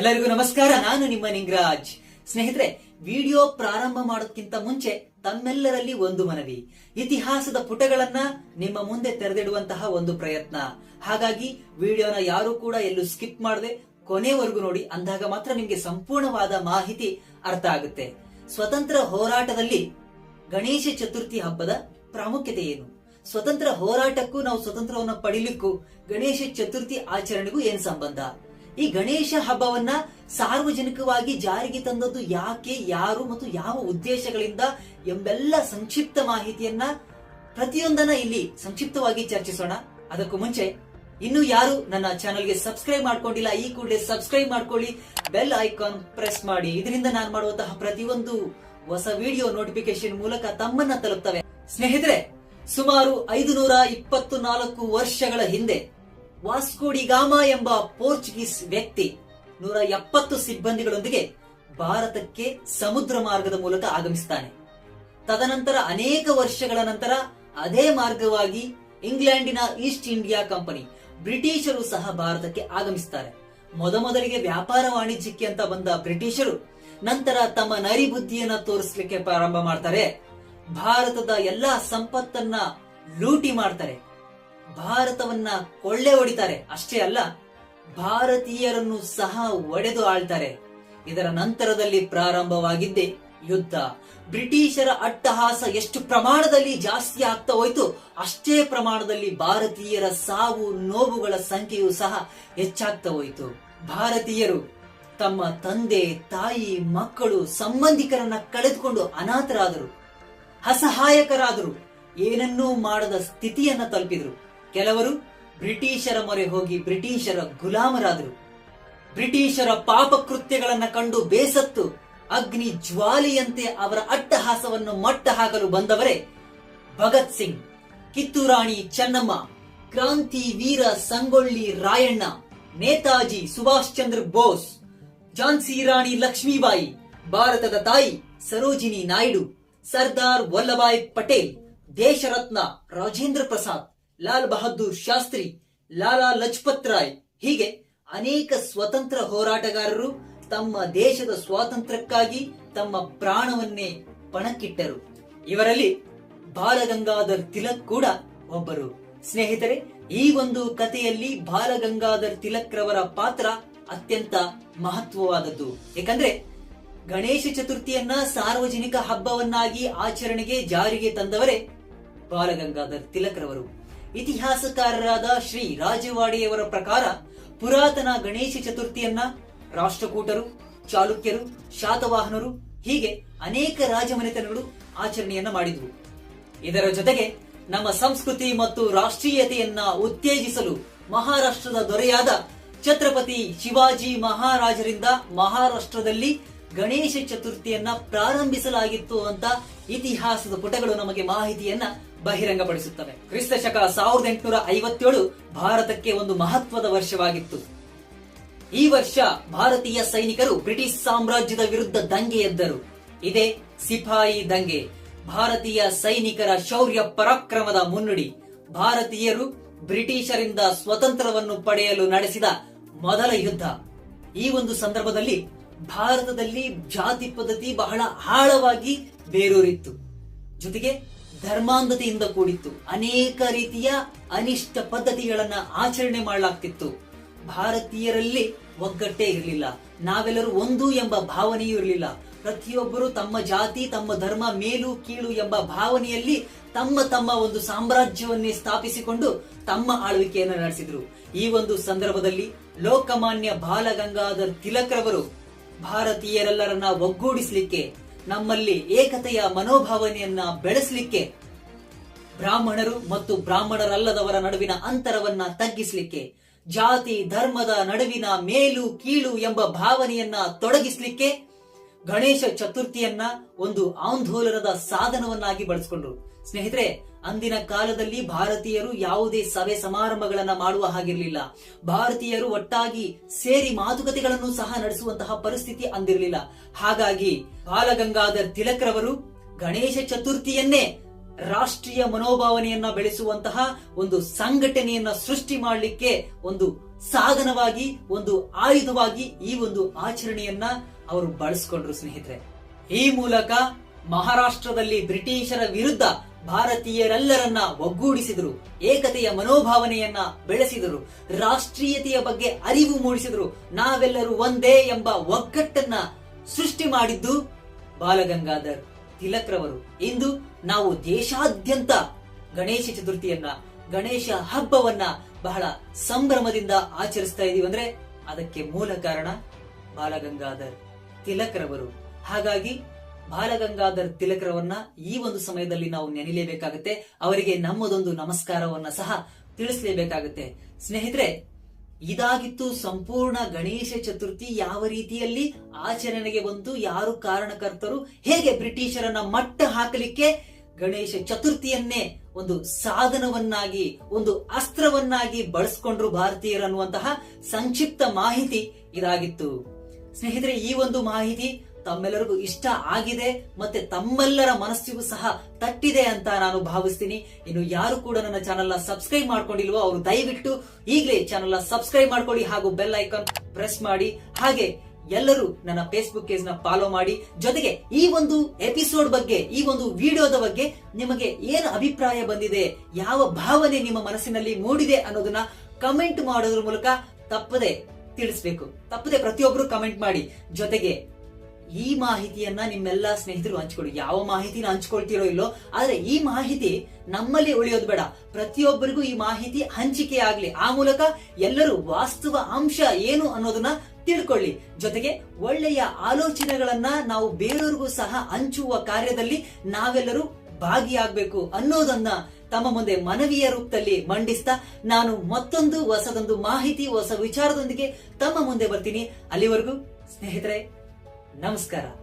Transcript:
ಎಲ್ಲರಿಗೂ ನಮಸ್ಕಾರ, ನಾನು ನಿಮ್ಮ ನಿಂಗರಾಜ್. ಸ್ನೇಹಿತರೆ, ವಿಡಿಯೋ ಪ್ರಾರಂಭ ಮಾಡೋದಕ್ಕಿಂತ ಮುಂಚೆ ತಮ್ಮೆಲ್ಲರಲ್ಲಿ ಒಂದು ಮನವಿ. ಇತಿಹಾಸದ ಪುಟಗಳನ್ನ ನಿಮ್ಮ ಮುಂದೆ ತೆರೆದಿಡುವಂತಹ ಒಂದು ಪ್ರಯತ್ನ. ಹಾಗಾಗಿ, ವಿಡಿಯೋನ ಯಾರು ಕೂಡ ಎಲ್ಲೂ ಸ್ಕಿಪ್ ಮಾಡದೆ ಕೊನೆವರೆಗೂ ನೋಡಿ, ಅಂದಾಗ ಮಾತ್ರ ನಿಮ್ಗೆ ಸಂಪೂರ್ಣವಾದ ಮಾಹಿತಿ ಅರ್ಥ ಆಗುತ್ತೆ. ಸ್ವತಂತ್ರ ಹೋರಾಟದಲ್ಲಿ ಗಣೇಶ ಚತುರ್ಥಿ ಹಬ್ಬದ ಪ್ರಾಮುಖ್ಯತೆ ಏನು? ಸ್ವತಂತ್ರ ಹೋರಾಟಕ್ಕೂ ನಾವು ಸ್ವತಂತ್ರವನ್ನ ಪಡಿಲಿಕ್ಕೂ ಗಣೇಶ ಚತುರ್ಥಿ ಆಚರಣೆಗೂ ಏನ್ ಸಂಬಂಧ? ಈ ಗಣೇಶ ಹಬ್ಬವನ್ನ ಸಾರ್ವಜನಿಕವಾಗಿ ಜಾರಿಗೆ ತಂದದ್ದು ಯಾಕೆ, ಯಾರು ಮತ್ತು ಯಾವ ಉದ್ದೇಶಗಳಿಂದ ಎಂಬೆಲ್ಲ ಸಂಕ್ಷಿಪ್ತ ಮಾಹಿತಿಯನ್ನ ಪ್ರತಿಯೊಂದನ್ನ ಇಲ್ಲಿ ಸಂಕ್ಷಿಪ್ತವಾಗಿ ಚರ್ಚಿಸೋಣ. ಅದಕ್ಕೂ ಮುಂಚೆ ಇನ್ನು ಯಾರು ನನ್ನ ಚಾನಲ್ಗೆ ಸಬ್ಸ್ಕ್ರೈಬ್ ಮಾಡ್ಕೊಂಡಿಲ್ಲ, ಈ ಕೂಡಲೇ ಸಬ್ಸ್ಕ್ರೈಬ್ ಮಾಡ್ಕೊಳ್ಳಿ. ಬೆಲ್ ಐಕಾನ್ ಪ್ರೆಸ್ ಮಾಡಿ. ಇದರಿಂದ ನಾನು ಮಾಡುವಂತಹ ಪ್ರತಿಯೊಂದು ಹೊಸ ವಿಡಿಯೋ ನೋಟಿಫಿಕೇಶನ್ ಮೂಲಕ ತಮ್ಮನ್ನ ತಲುಪ್ತವೆ. ಸ್ನೇಹಿತರೆ, ಸುಮಾರು ಐದು ನೂರ ಇಪ್ಪತ್ತು ನಾಲ್ಕು ವರ್ಷಗಳ ಹಿಂದೆ ವಾಸ್ಕೋಡಿಗಾಮ ಎಂಬ ಪೋರ್ಚುಗೀಸ್ ವ್ಯಕ್ತಿ ನೂರ ಎಪ್ಪತ್ತು ಸಿಬ್ಬಂದಿಗಳೊಂದಿಗೆ ಭಾರತಕ್ಕೆ ಸಮುದ್ರ ಮಾರ್ಗದ ಮೂಲಕ ಆಗಮಿಸ್ತಾನೆ. ತದನಂತರ ಅನೇಕ ವರ್ಷಗಳ ನಂತರ ಅದೇ ಮಾರ್ಗವಾಗಿ ಇಂಗ್ಲೆಂಡಿನ ಈಸ್ಟ್ ಇಂಡಿಯಾ ಕಂಪನಿ ಬ್ರಿಟಿಷರು ಸಹ ಭಾರತಕ್ಕೆ ಆಗಮಿಸ್ತಾರೆ. ಮೊದಮೊದಲಿಗೆ ವ್ಯಾಪಾರ ವಾಣಿಜ್ಯಕ್ಕೆ ಅಂತ ಬಂದ ಬ್ರಿಟಿಷರು ನಂತರ ತಮ್ಮ ನರಿ ಬುದ್ಧಿಯನ್ನು ತೋರಿಸ್ಲಿಕ್ಕೆ ಪ್ರಾರಂಭ ಮಾಡ್ತಾರೆ. ಭಾರತದ ಎಲ್ಲಾ ಸಂಪತ್ತನ್ನ ಲೂಟಿ ಮಾಡ್ತಾರೆ. ಭಾರತವನ್ನ ಕೊಳ್ಳೆ ಹೊಡಿತಾರೆ. ಅಷ್ಟೇ ಅಲ್ಲ, ಭಾರತೀಯರನ್ನು ಸಹ ಒಡೆದು ಆಳ್ತಾರೆ. ಇದರ ನಂತರದಲ್ಲಿ ಪ್ರಾರಂಭವಾಗಿದ್ದೆ ಯುದ್ಧ. ಬ್ರಿಟಿಷರ ಅಟ್ಟಹಾಸ ಎಷ್ಟು ಪ್ರಮಾಣದಲ್ಲಿ ಜಾಸ್ತಿ ಆಗ್ತಾ ಹೋಯ್ತು ಅಷ್ಟೇ ಪ್ರಮಾಣದಲ್ಲಿ ಭಾರತೀಯರ ಸಾವು ನೋವುಗಳ ಸಂಖ್ಯೆಯು ಸಹ ಹೆಚ್ಚಾಗ್ತಾ ಹೋಯಿತು. ಭಾರತೀಯರು ತಮ್ಮ ತಂದೆ, ತಾಯಿ, ಮಕ್ಕಳು, ಸಂಬಂಧಿಕರನ್ನ ಕಳೆದುಕೊಂಡು ಅನಾಥರಾದರು. ಅಸಹಾಯಕರಾದರು. ಏನನ್ನೂ ಮಾಡದ ಸ್ಥಿತಿಯನ್ನ ತಲುಪಿದ್ರು. ಕೆಲವರು ಬ್ರಿಟಿಷರ ಮೊರೆ ಹೋಗಿ ಬ್ರಿಟಿಷರ ಗುಲಾಮರಾದರು. ಬ್ರಿಟಿಷರ ಪಾಪಕೃತ್ಯಗಳನ್ನು ಕಂಡು ಬೇಸತ್ತು ಅಗ್ನಿ ಜ್ವಾಲೆಯಂತೆ ಅವರ ಅಟ್ಟಹಾಸವನ್ನು ಮಟ್ಟ ಹಾಕಲು ಬಂದವರೇ ಭಗತ್ ಸಿಂಗ್, ಕಿತ್ತೂರಾಣಿ ಚೆನ್ನಮ್ಮ, ಕ್ರಾಂತಿ ವೀರ ಸಂಗೊಳ್ಳಿ ರಾಯಣ್ಣ, ನೇತಾಜಿ ಸುಭಾಷ್ ಚಂದ್ರ ಬೋಸ್, ಝಾನ್ಸಿ ರಾಣಿ ಲಕ್ಷ್ಮೀಬಾಯಿ, ಭಾರತದ ತಾಯಿ ಸರೋಜಿನಿ ನಾಯ್ಡು, ಸರ್ದಾರ್ ವಲ್ಲಭಾಯ್ ಪಟೇಲ್, ದೇಶರತ್ನ ರಾಜೇಂದ್ರ ಪ್ರಸಾದ್. ಲಾಲ್ ಬಹದ್ದೂರ್ ಶಾಸ್ತ್ರಿ, ಲಾಲಾ ಲಜಪತ್ ರಾಯ್ ಹೀಗೆ ಅನೇಕ ಸ್ವತಂತ್ರ ಹೋರಾಟಗಾರರು ತಮ್ಮ ದೇಶದ ಸ್ವಾತಂತ್ರ್ಯಕ್ಕಾಗಿ ತಮ್ಮ ಪ್ರಾಣವನ್ನೇ ಪಣಕ್ಕಿಟ್ಟರು. ಇವರಲ್ಲಿ ಬಾಲಗಂಗಾಧರ್ ತಿಲಕ್ ಕೂಡ ಒಬ್ಬರು. ಸ್ನೇಹಿತರೆ, ಈ ಒಂದು ಕಥೆಯಲ್ಲಿ ಬಾಲಗಂಗಾಧರ್ ತಿಲಕ್ ರವರ ಪಾತ್ರ ಅತ್ಯಂತ ಮಹತ್ವವಾದದ್ದು. ಏಕೆಂದ್ರೆ, ಗಣೇಶ ಚತುರ್ಥಿಯನ್ನ ಸಾರ್ವಜನಿಕ ಹಬ್ಬವನ್ನಾಗಿ ಆಚರಣೆಗೆ ಜಾರಿಗೆ ತಂದವರೇ ಬಾಲಗಂಗಾಧರ್ ತಿಲಕ್ ರವರು ಇತಿಹಾಸಕಾರರಾದ ಶ್ರೀ ರಾಜವಾಡಿಯವರ ಪ್ರಕಾರ ಪುರಾತನ ಗಣೇಶ ಚತುರ್ಥಿಯನ್ನ ರಾಷ್ಟ್ರಕೂಟರು, ಚಾಲುಕ್ಯರು, ಶಾತವಾಹನರು, ಹೀಗೆ ಅನೇಕ ರಾಜಮನೆತನಗಳು ಆಚರಣೆಯನ್ನ ಮಾಡಿದ್ವು ಇದರ ಜೊತೆಗೆ ನಮ್ಮ ಸಂಸ್ಕೃತಿ ಮತ್ತು ರಾಷ್ಟ್ರೀಯತೆಯನ್ನ ಉತ್ತೇಜಿಸಲು ಮಹಾರಾಷ್ಟ್ರದ ದೊರೆಯಾದ ಛತ್ರಪತಿ ಶಿವಾಜಿ ಮಹಾರಾಜರಿಂದ ಮಹಾರಾಷ್ಟ್ರದಲ್ಲಿ ಗಣೇಶ ಚತುರ್ಥಿಯನ್ನ ಪ್ರಾರಂಭಿಸಲಾಗಿತ್ತು ಅಂತ ಇತಿಹಾಸದ ಪುಟಗಳು ನಮಗೆ ಮಾಹಿತಿಯನ್ನ ಬಹಿರಂಗಪಡಿಸುತ್ತವೆ. ಕ್ರಿಸ್ತ ಶಕ ಸಾವಿರದ ಎಂಟುನೂರ ಐವತ್ತೇಳು ಭಾರತಕ್ಕೆ ಒಂದು ಮಹತ್ವದ ವರ್ಷವಾಗಿತ್ತು. ಈ ವರ್ಷ ಭಾರತೀಯ ಸೈನಿಕರು ಬ್ರಿಟಿಷ್ ಸಾಮ್ರಾಜ್ಯದ ವಿರುದ್ಧ ದಂಗೆ ಎದ್ದರು. ಇದೇ ಸಿಪಾಯಿ ದಂಗೆ. ಭಾರತೀಯ ಸೈನಿಕರ ಶೌರ್ಯ ಪರಾಕ್ರಮದ ಮುನ್ನುಡಿ. ಭಾರತೀಯರು ಬ್ರಿಟಿಷರಿಂದ ಸ್ವತಂತ್ರವನ್ನು ಪಡೆಯಲು ನಡೆಸಿದ ಮೊದಲ ಯುದ್ಧ. ಈ ಒಂದು ಸಂದರ್ಭದಲ್ಲಿ ಭಾರತದಲ್ಲಿ ಜಾತಿ ಪದ್ಧತಿ ಬಹಳ ಆಳವಾಗಿ ಬೇರೂರಿತ್ತು. ಜೊತೆಗೆ ಧರ್ಮಾಂಧತೆಯಿಂದ ಕೂಡಿತ್ತು. ಅನೇಕ ರೀತಿಯ ಅನಿಷ್ಟ ಪದ್ಧತಿಗಳನ್ನ ಆಚರಣೆ ಮಾಡಲಾಗ್ತಿತ್ತು. ಭಾರತೀಯರಲ್ಲಿ ಒಗ್ಗಟ್ಟೇ ಇರಲಿಲ್ಲ. ನಾವೆಲ್ಲರೂ ಒಂದು ಎಂಬ ಭಾವನೆಯೂ ಇರಲಿಲ್ಲ. ಪ್ರತಿಯೊಬ್ಬರು ತಮ್ಮ ಜಾತಿ, ತಮ್ಮ ಧರ್ಮ ಮೇಲು ಕೀಳು ಎಂಬ ಭಾವನೆಯಲ್ಲಿ ತಮ್ಮ ತಮ್ಮ ಒಂದು ಸಾಮ್ರಾಜ್ಯವನ್ನೇ ಸ್ಥಾಪಿಸಿಕೊಂಡು ತಮ್ಮ ಆಳ್ವಿಕೆಯನ್ನು ನಡೆಸಿದ್ರು. ಈ ಒಂದು ಸಂದರ್ಭದಲ್ಲಿ ಲೋಕಮಾನ್ಯ ಬಾಲಗಂಗಾಧರ್ ತಿಲಕ್ರವರು ಭಾರತೀಯರೆಲ್ಲರನ್ನ ಒಗ್ಗೂಡಿಸಲಿಕ್ಕೆ ನಮ್ಮಲ್ಲಿ ಏಕತೆಯ ಮನೋಭಾವನೆಯನ್ನ ಬೆಳೆಸಲಿಕ್ಕೆ ಬ್ರಾಹ್ಮಣರು ಮತ್ತು ಬ್ರಾಹ್ಮಣರಲ್ಲದವರ ನಡುವಿನ ಅಂತರವನ್ನ ತಗ್ಗಿಸಲಿಕ್ಕೆ, ಜಾತಿ, ಧರ್ಮದ ನಡುವಿನ ಮೇಲು ಕೀಳು ಎಂಬ ಭಾವನೆಯನ್ನ ತೊಡಗಿಸಲಿಕ್ಕೆ ಗಣೇಶ ಚತುರ್ಥಿಯನ್ನ ಒಂದು ಆಂದೋಲನದ ಸಾಧನವನ್ನಾಗಿ ಬಳಸಿಕೊಂಡ್ರು. ಸ್ನೇಹಿತರೆ, ಅಂದಿನ ಕಾಲದಲ್ಲಿ ಭಾರತೀಯರು ಯಾವುದೇ ಸಭೆ ಸಮಾರಂಭಗಳನ್ನ ಮಾಡುವ ಹಾಗಿರಲಿಲ್ಲ. ಭಾರತೀಯರು ಒಟ್ಟಾಗಿ ಸೇರಿ ಮಾತುಕತೆಗಳನ್ನು ಸಹ ನಡೆಸುವಂತಹ ಪರಿಸ್ಥಿತಿ ಅಂದಿರಲಿಲ್ಲ. ಹಾಗಾಗಿ ಬಾಲಗಂಗಾಧರ್ ತಿಲಕ್ರವರು ಗಣೇಶ ಚತುರ್ಥಿಯನ್ನೇ ರಾಷ್ಟ್ರೀಯ ಮನೋಭಾವನೆಯನ್ನ ಬೆಳೆಸುವಂತಹ ಒಂದು ಸಂಘಟನೆಯನ್ನ ಸೃಷ್ಟಿ ಮಾಡಲಿಕ್ಕೆ ಒಂದು ಸಾಧನವಾಗಿ, ಒಂದು ಆಯುಧವಾಗಿ ಈ ಒಂದು ಆಚರಣೆಯನ್ನ ಅವರು ಬಳಸ್ಕೊಂಡ್ರು ಸ್ನೇಹಿತರೆ. ಈ ಮೂಲಕ ಮಹಾರಾಷ್ಟ್ರದಲ್ಲಿ ಬ್ರಿಟಿಷರ ವಿರುದ್ಧ ಭಾರತೀಯರೆಲ್ಲರನ್ನ ಒಗ್ಗೂಡಿಸಿದರು, ಏಕತೆಯ ಮನೋಭಾವನೆಯನ್ನ ಬೆಳೆಸಿದರು, ರಾಷ್ಟ್ರೀಯತೆಯ ಬಗ್ಗೆ ಅರಿವು ಮೂಡಿಸಿದರು. ನಾವೆಲ್ಲರೂ ಒಂದೇ ಎಂಬ ಒಗ್ಗಟ್ಟನ್ನ ಸೃಷ್ಟಿ ಮಾಡಿದ್ದು ಬಾಲಗಂಗಾಧರ್ ತಿಲಕ್ರವರು ಇಂದು ನಾವು ದೇಶಾದ್ಯಂತ ಗಣೇಶ ಚತುರ್ಥಿಯನ್ನ, ಗಣೇಶ ಹಬ್ಬವನ್ನ ಬಹಳ ಸಂಭ್ರಮದಿಂದ ಆಚರಿಸ್ತಾ ಇದೀವಿ. ಅಂದ್ರೆ ಅದಕ್ಕೆ ಮೂಲ ಕಾರಣ ಬಾಲಗಂಗಾಧರ್. ತಿಲಕ್ರವರು. ಹಾಗಾಗಿ ಬಾಲಗಂಗಾಧರ್ ತಿಲಕ್ರವನ್ನ ಈ ಒಂದು ಸಮಯದಲ್ಲಿ ನಾವು ನೆನೆಯಲೇಬೇಕಾಗುತ್ತೆ ಅವರಿಗೆ ನಮ್ಮದೊಂದು ನಮಸ್ಕಾರವನ್ನ ಸಹ ತಿಳಿಸಲೇಬೇಕಾಗುತ್ತೆ. ಸ್ನೇಹಿತರೆ, ಇದಾಗಿತ್ತು ಸಂಪೂರ್ಣ ಗಣೇಶ ಚತುರ್ಥಿ. ಯಾವ ರೀತಿಯಲ್ಲಿ ಆಚರಣೆಗೆ ಬಂತು, ಯಾರು ಕಾರಣಕರ್ತರು, ಹೇಗೆ ಬ್ರಿಟಿಷರನ್ನ ಮಟ್ಟ ಹಾಕಲಿಕ್ಕೆ ಗಣೇಶ ಚತುರ್ಥಿಯನ್ನೇ ಒಂದು ಸಾಧನವನ್ನಾಗಿ, ಒಂದು ಅಸ್ತ್ರವನ್ನಾಗಿ ಬಳಸ್ಕೊಂಡ್ರು ಭಾರತೀಯರು ಅನ್ನುವಂತಹ ಸಂಕ್ಷಿಪ್ತ ಮಾಹಿತಿ ಇದಾಗಿತ್ತು. ಸ್ನೇಹಿತರೆ, ಈ ಒಂದು ಮಾಹಿತಿ ತಮ್ಮೆಲ್ಲರಿಗೂ ಇಷ್ಟ ಆಗಿದೆ, ಮತ್ತೆ ತಮ್ಮೆಲ್ಲರ ಮನಸ್ಸಿಗೂ ಸಹ ತಟ್ಟಿದೆ ಅಂತ ನಾನು ಭಾವಿಸ್ತೀನಿ. ಇನ್ನು ಯಾರು ಕೂಡ ನನ್ನ ಚಾನೆಲ್ನ ಸಬ್ಸ್ಕ್ರೈಬ್ ಮಾಡ್ಕೊಂಡಿಲ್ವೋ, ಅವರು ದಯವಿಟ್ಟು ಈಗಲೇ ಚಾನೆಲ್ನ ಸಬ್ಸ್ಕ್ರೈಬ್ ಮಾಡ್ಕೊಳ್ಳಿ ಹಾಗೂ ಬೆಲ್ ಐಕಾನ್ ಪ್ರೆಸ್ ಮಾಡಿ. ಹಾಗೆ ಎಲ್ಲರೂ ನನ್ನ ಫೇಸ್ಬುಕ್ ಪೇಜ್ನ ಫಾಲೋ ಮಾಡಿ. ಜೊತೆಗೆ ಈ ಒಂದು ಎಪಿಸೋಡ್ ಬಗ್ಗೆ, ಈ ಒಂದು ವಿಡಿಯೋದ ಬಗ್ಗೆ ನಿಮಗೆ ಏನು ಅಭಿಪ್ರಾಯ ಬಂದಿದೆ, ಯಾವ ಭಾವನೆ ನಿಮ್ಮ ಮನಸ್ಸಿನಲ್ಲಿ ಮೂಡಿದೆ ಅನ್ನೋದನ್ನ ಕಮೆಂಟ್ ಮಾಡೋದ್ರ ಮೂಲಕ ತಪ್ಪದೆ ತಿಳಿಸ್ಬೇಕು ತಪ್ಪದೆ ಪ್ರತಿಯೊಬ್ಬರು ಕಮೆಂಟ್ ಮಾಡಿ. ಜೊತೆಗೆ ಈ ಮಾಹಿತಿಯನ್ನ ನಿಮ್ಮೆಲ್ಲ ಸ್ನೇಹಿತರು ಹಂಚ್ಕೊಳ್ಳಿ. ಯಾವ ಮಾಹಿತಿನ ಹಂಚ್ಕೊಳ್ತೀರೋ ಇಲ್ಲೋ, ಆದ್ರೆ ಈ ಮಾಹಿತಿ ನಮ್ಮಲ್ಲಿ ಉಳಿಯೋದು ಬೇಡ. ಪ್ರತಿಯೊಬ್ಬರಿಗೂ ಈ ಮಾಹಿತಿ ಹಂಚಿಕೆ ಆಗ್ಲಿ. ಆ ಮೂಲಕ ಎಲ್ಲರೂ ವಾಸ್ತವ ಅಂಶ ಏನು ಅನ್ನೋದನ್ನ ತಿಳ್ಕೊಳ್ಳಿ. ಜೊತೆಗೆ ಒಳ್ಳೆಯ ಆಲೋಚನೆಗಳನ್ನ ನಾವು ಬೇರೆಯವ್ರಿಗೂ ಸಹ ಹಂಚುವ ಕಾರ್ಯದಲ್ಲಿ ನಾವೆಲ್ಲರೂ ಭಾಗಿಯಾಗಬೇಕು ಅನ್ನೋದನ್ನ ತಮ್ಮ ಮುಂದೆ ಮನವಿಯ ರೂಪದಲ್ಲಿ ಮಂಡಿಸ್ತಾ ನಾನು ಮತ್ತೊಂದು ಹೊಸದೊಂದು ಮಾಹಿತಿ, ಹೊಸ ವಿಚಾರದೊಂದಿಗೆ ತಮ್ಮ ಮುಂದೆ ಬರ್ತೀನಿ. ಅಲ್ಲಿವರೆಗೂ ಸ್ನೇಹಿತರೆ, ನಮಸ್ಕಾರ.